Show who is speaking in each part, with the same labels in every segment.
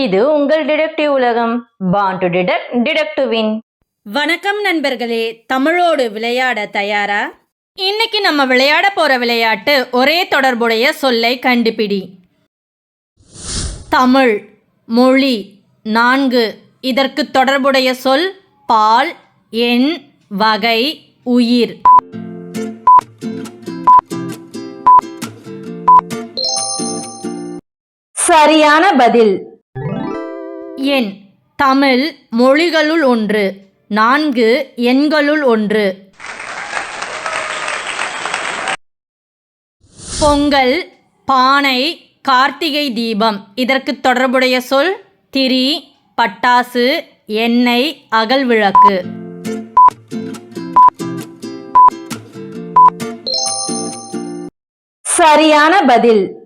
Speaker 1: இது உங்கள் டிடெக்டிவ் உலகம். Born to detect detect to win
Speaker 2: வணக்கம் நண்பர்களே தமிழோடு விளையாட தயாரா? இன்னைக்கு நம்ம விளையாட போற விளையாட்டு ஒரே தொடர்புடைய சொல்லை கண்டுபிடி. தமிழ் மொழி நான்கு. இதற்கு தொடர்புடைய சொல் பால் எண் வகை உயிர்.
Speaker 1: சரியான பதில்.
Speaker 2: எண் தமிழ் மொழிகளுள் ஒன்று நான்கு எண்களுள் ஒன்று. பொங்கல் பானை கார்த்திகை தீபம். இதற்கு தொடர்புடைய சொல் திரி பட்டாசு எண்ணெய் அகல் விளக்கு.
Speaker 1: சரியான பதில்.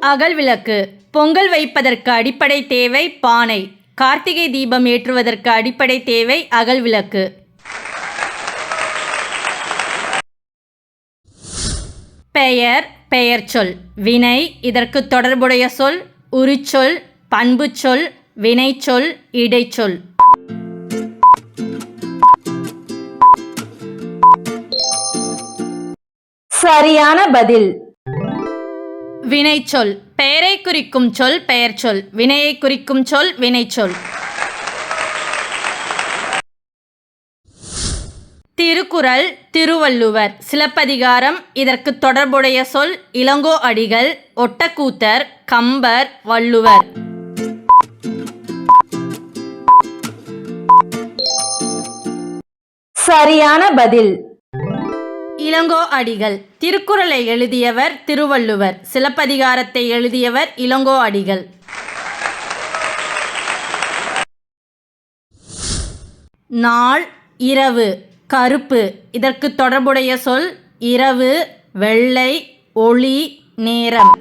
Speaker 2: அகல் விளக்கு. பொங்கல் வைப்பதற்கு அடிப்படை தேவை பானை. கார்த்திகை தீபம் ஏற்றுவதற்கு அடிப்படை தேவை அகல் விளக்கு. பெயர் பெயர் சொல். வினை இதற்கு தொடர்புடைய சொல். உரிச்சொல் பண்புச்சொல் வினைச்சொல் இடைச்சொல்
Speaker 1: சரியான பதில்.
Speaker 2: வினைச்சொல். பெயரை குறிக்கும் சொல் பெயர்ச்சொல் வினையை குறிக்கும் சொல் வினைச்சொல் திருக்குறள் திருவள்ளுவர். சிலப்பதிகாரம் இதற்கு தொடர்புடைய சொல் இளங்கோ அடிகள் ஒட்டக்கூத்தர் கம்பர் வள்ளுவர்.
Speaker 1: சரியான பதில்.
Speaker 2: இளங்கோ அடிகள். திருக்குறளை எழுதியவர் திருவள்ளுவர். சிலப்பதிகாரத்தை எழுதியவர் இளங்கோ அடிகள். நாள் இரவு கருப்பு. இதற்கு தொடர்புடைய சொல் இரவு வெள்ளை ஒளி நேரம்.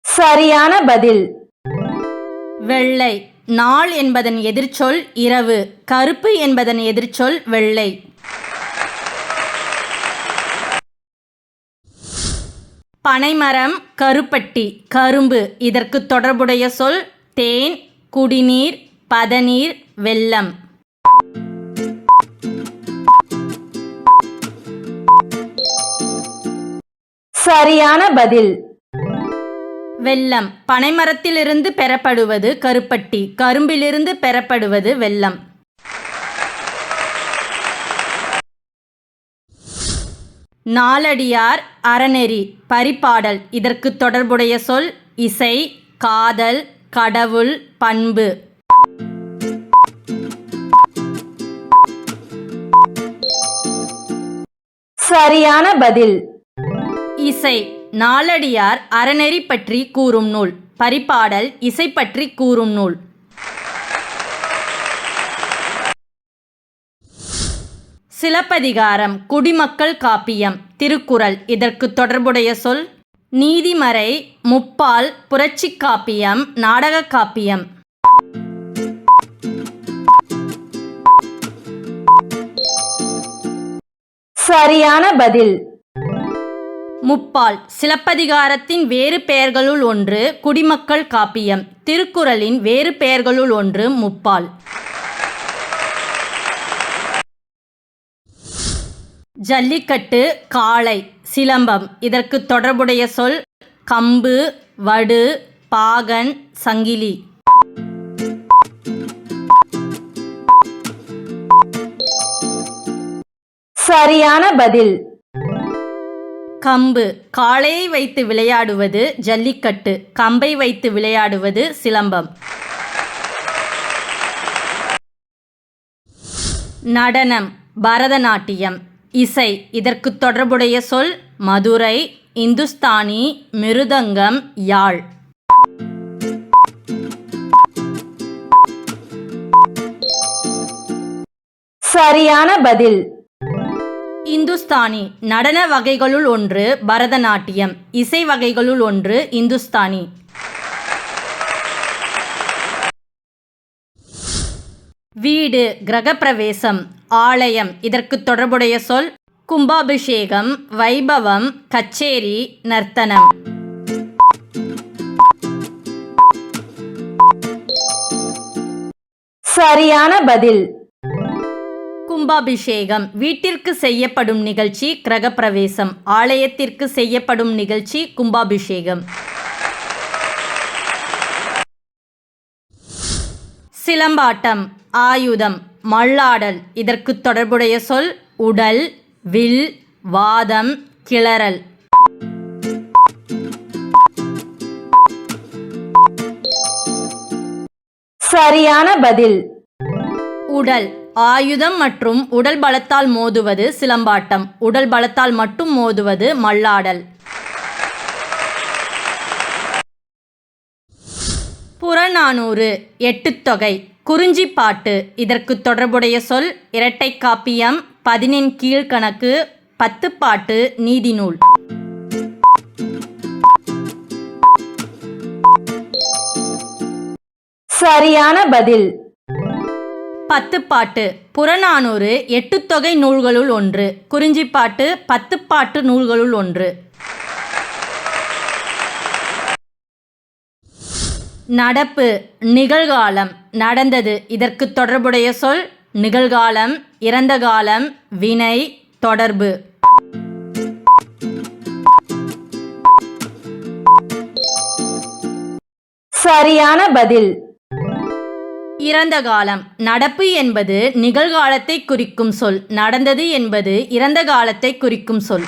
Speaker 1: சரியான பதில்.
Speaker 2: வெள்ளை. நாள் என்பதன் எதிர்ச்சொல் இரவு கருப்பு என்பதன் எதிர்ச்சொல் வெள்ளை. பனைமரம் கருப்பட்டி கரும்பு இதற்கு தொடர்புடைய சொல் தேன் குடிநீர் பதநீர் வெள்ளம்.
Speaker 1: சரியான பதில்.
Speaker 2: வெல்லம் பனைமரத்திலிருந்து பெறப்படுவது கருப்பட்டி. கரும்பிலிருந்து பெறப்படுவது வெல்லம் நாலடியார் அறநெறி. பரிபாடல். இதற்கு தொடர்புடைய சொல் இசை காதல் கடவுள் பண்பு.
Speaker 1: சரியான பதில்.
Speaker 2: இசை. நாலடியார் அறநெறி பற்றி கூறும் நூல். பரிபாடல் இசை பற்றி கூறும் நூல். சிலப்பதிகாரம் குடிமக்கள் காப்பியம் திருக்குறள். இதற்கு தொடர்புடைய சொல் நீதிமறை முப்பால் புரட்சிக் காப்பியம் நாடக காப்பியம்.
Speaker 1: சரியான பதில்.
Speaker 2: முப்பால். சிலப்பதிகாரத்தின் வேறு பெயர்களுள் ஒன்று குடிமக்கள் காப்பியம். திருக்குறளின் வேறு பெயர்களுள் ஒன்று முப்பால். ஜல்லிக்கட்டு காளை சிலம்பம். இதற்கு தொடர்புடைய சொல் கம்பு வடு பாகன் சங்கிலி.
Speaker 1: சரியான பதில்.
Speaker 2: கம்பு. காளையை வைத்து விளையாடுவது ஜல்லிக்கட்டு. கம்பை வைத்து விளையாடுவது சிலம்பம். நடனம். பரதநாட்டியம். இசை. இதற்கு தொடர்புடைய சொல் மதுரை இந்துஸ்தானி மிருதங்கம் யாழ்.
Speaker 1: சரியான பதில்.
Speaker 2: இந்துஸ்தானி. நடன வகைகளுள் ஒன்று பரதநாட்டியம் இசை வகைகளுள் ஒன்று இந்துஸ்தானி. வீடு கிரகப்பிரவேசம் ஆலயம் இதற்கு தொடர்புடைய சொல் கும்பாபிஷேகம் வைபவம் கச்சேரி நர்த்தனம்.
Speaker 1: சரியான பதில்.
Speaker 2: கும்பாபிஷேகம் வீட்டிற்கு செய்யப்படும் நிகழ்ச்சி கிரகப்பிரவேசம் ஆலயத்திற்கு செய்யப்படும் நிகழ்ச்சி கும்பாபிஷேகம். சிலம்பாட்டம் ஆயுதம் மல்லாடல் இதற்கு தொடர்புடைய சொல் உடல் வில் வாதம் கிளறல்.
Speaker 1: சரியான பதில்.
Speaker 2: உடல் ஆயுதம் மற்றும் உடல் பலத்தால் மோதுவது சிலம்பாட்டம். உடல் பலத்தால் மட்டும் மோதுவது மல்லாடல். புறநானூறு எட்டுத்தொகை குறிஞ்சிப்பாட்டு இதற்கு தொடர்புடைய சொல் இரட்டை காப்பியம் பதினெண் கீழ்கணக்கு பத்துப்பாட்டு நீதிநூல்
Speaker 1: சரியான பதில்.
Speaker 2: பத்துப்பாட்டு புறநானூறு எட்டுத்தொகை நூல்களுள் ஒன்று. குறிஞ்சிப்பாட்டு பத்துப்பாட்டு நூல்களுள் ஒன்று. நடப்பு நிகழ்காலம். நடந்தது. இதற்கு தொடர்புடைய சொல் நிகழ்காலம் இறந்த காலம் வினை தொடர்பு.
Speaker 1: சரியான பதில்.
Speaker 2: இறந்த காலம். நடப்பு என்பது நிகழ்காலத்தை குறிக்கும் சொல். நடந்தது என்பது இறந்த காலத்தை குறிக்கும் சொல்.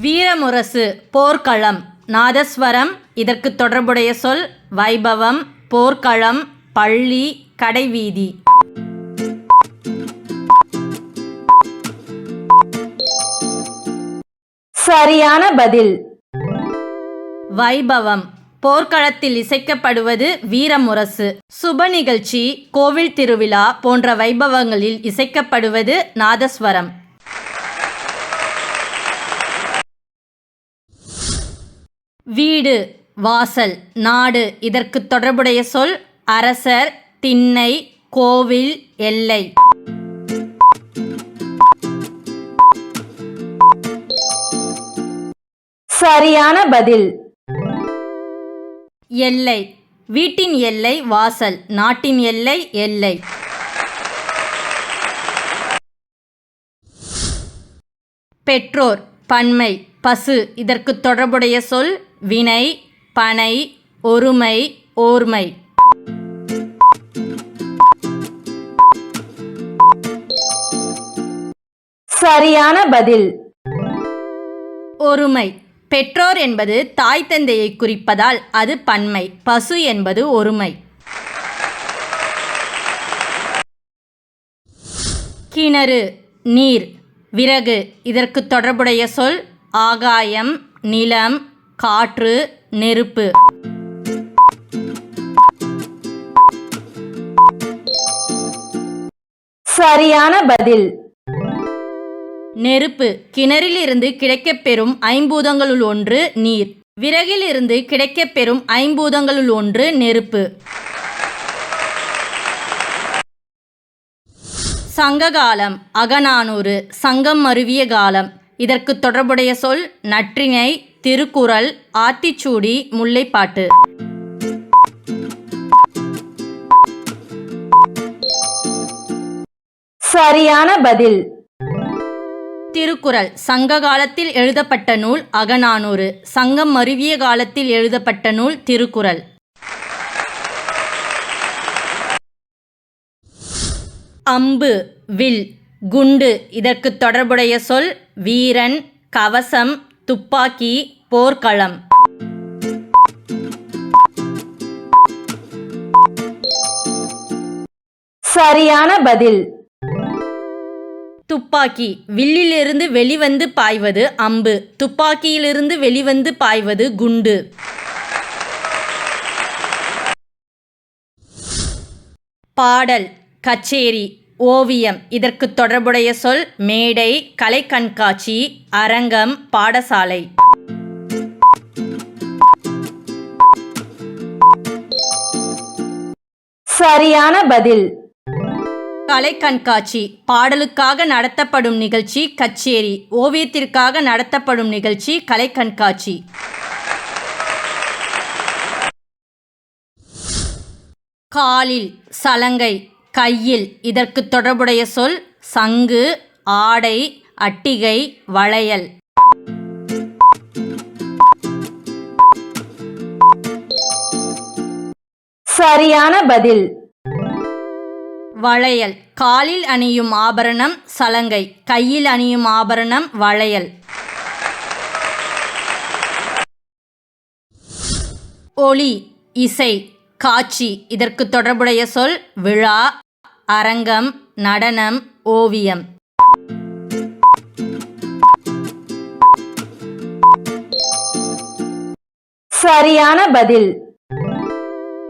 Speaker 2: வீரமுரசு போர்க்களம். நாதஸ்வரம் இதற்கு தொடர்புடைய சொல் வைபவம் போர்க்களம் பள்ளி கடைவீதி.
Speaker 1: சரியான பதில்.
Speaker 2: வைபவம். போர்க்களத்தில் இசைக்கப்படுவது வீரமுரசு. சுப நிகழ்ச்சி கோவில் திருவிழா போன்ற வைபவங்களில் இசைக்கப்படுவது நாதஸ்வரம். வீடு வாசல் நாடு இதற்கு தொடர்புடைய சொல் அரசர் திண்ணை கோவில் எல்லை.
Speaker 1: சரியான பதில்.
Speaker 2: எல்லை. வீட்டின் எல்லை வாசல். நாட்டின் எல்லை எல்லை. பெற்றோர் பன்மை பசு. இதற்கு தொடர்புடைய சொல் வினை பனை ஒருமை ஓர்மை.
Speaker 1: சரியான பதில்.
Speaker 2: ஒருமை. பெற்றோர் என்பது தாய் தந்தையை குறிப்பதால் அது பன்மை பசு என்பது ஒருமை. கிணறு நீர் விறகு இதற்கு தொடர்புடைய சொல் ஆகாயம் நிலம் காற்று நெருப்பு.
Speaker 1: சரியான பதில்.
Speaker 2: நெருப்பு. கிணறிலிருந்து கிடைக்கப்பெறும் ஐம்பூதங்களுள் ஒன்று நீர். விறகிலிருந்து கிடைக்கப்பெறும் ஐம்பூதங்களுள் ஒன்று நெருப்பு. சங்ககாலம். அகநானூறு. சங்கம் மருவிய காலம். இதற்கு தொடர்புடைய சொல் நற்றிணை திருக்குறள் ஆத்திச்சூடி முல்லைப்பாட்டு.
Speaker 1: சரியான பதில்.
Speaker 2: திருக்குறள் சங்க காலத்தில் எழுதப்பட்ட நூல் அகநானூறு. சங்கம் மருவிய காலத்தில் எழுதப்பட்ட நூல் திருக்குறள். அம்பு வில் குண்டு இதற்கு தொடர்புடைய சொல் வீரன் கவசம் துப்பாக்கி போர்க்களம்.
Speaker 1: சரியான பதில்.
Speaker 2: துப்பாக்கி. வில்லிலிருந்து வெளிவந்து பாய்வது அம்பு. துப்பாக்கியிலிருந்து வெளிவந்து பாய்வது குண்டு. பாடல். கச்சேரி. ஓவியம். இதற்கு தொடர்புடைய சொல் மேடை கலை கண்காட்சி அரங்கம் பாடசாலை.
Speaker 1: சரியான பதில்.
Speaker 2: கலை கண்காட்சி பாடலுக்காக நடத்தப்படும் நிகழ்ச்சி கச்சேரி ஓவியத்திற்காக நடத்தப்படும் நிகழ்ச்சி கலை கண்காட்சி காலில் சலங்கை கையில் இதற்கு தொடர்புடைய சொல் சங்கு ஆடை அட்டிகை வளையல்.
Speaker 1: சரியான பதில்.
Speaker 2: வளையல். காலில் அணியும் ஆபரணம் சலங்கை. கையில் அணியும் ஆபரணம் வளையல். ஒளி இசை காட்சி. இதற்கு தொடர்புடைய சொல் விழா அரங்கம் நடனம் ஓவியம்.
Speaker 1: சரியான பதில்.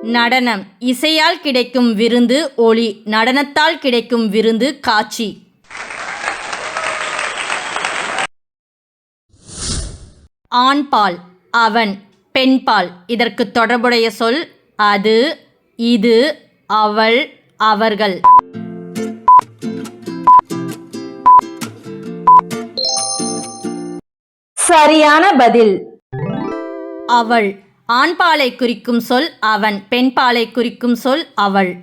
Speaker 2: நடனம். இசையால் கிடைக்கும் விருந்து ஒளி. நடனத்தால் கிடைக்கும் விருந்து காட்சி. ஆண்பால் அவன். பெண்பால். இதற்கு தொடர்புடைய சொல் அது இது அவள் அவர்கள்.
Speaker 1: சரியான பதில்.
Speaker 2: அவள். ஆண்பாலை குறிக்கும் சொல் அவன் பெண்பாலை குறிக்கும் சொல் அவள்.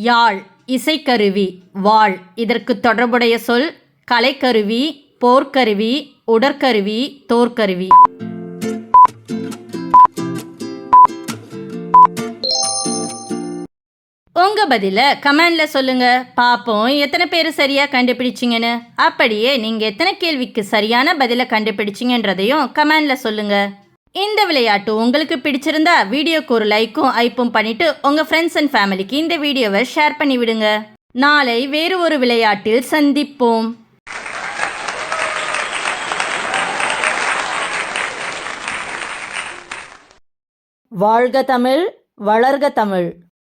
Speaker 2: யாழ் இசைக்கருவி வாழ் இதற்கு தொடர்புடைய சொல் கலைக்கருவி போர்க்கருவி உடற்கருவி தோற்கருவி. உங்க பதில கமெண்ட்ல சொல்லுங்க. பாப்போம் எத்தனை பேர் சரியா கண்டுபிடிச்சிங்கன்னு. அப்படியே நீங்க எத்தனை கேள்விக்கு சரியான பதில கண்டுபிடிச்சிங்கன்றதையும் கமெண்ட்ல சொல்லுங்க. இந்த விளையாட்டு உங்களுக்கு பிடிச்சிருந்தா வீடியோக்கு ஒரு லைக்கும் ஐப்பும் பண்ணிட்டு உங்க ஃப்ரெண்ட்ஸ் அண்ட் ஃபேமிலிக்கு இந்த வீடியோவை ஷேர் பண்ணி விடுங்க. நாளை வேறு ஒரு விளையாட்டில் சந்திப்போம். வாழ்க தமிழ் வளர்க தமிழ்.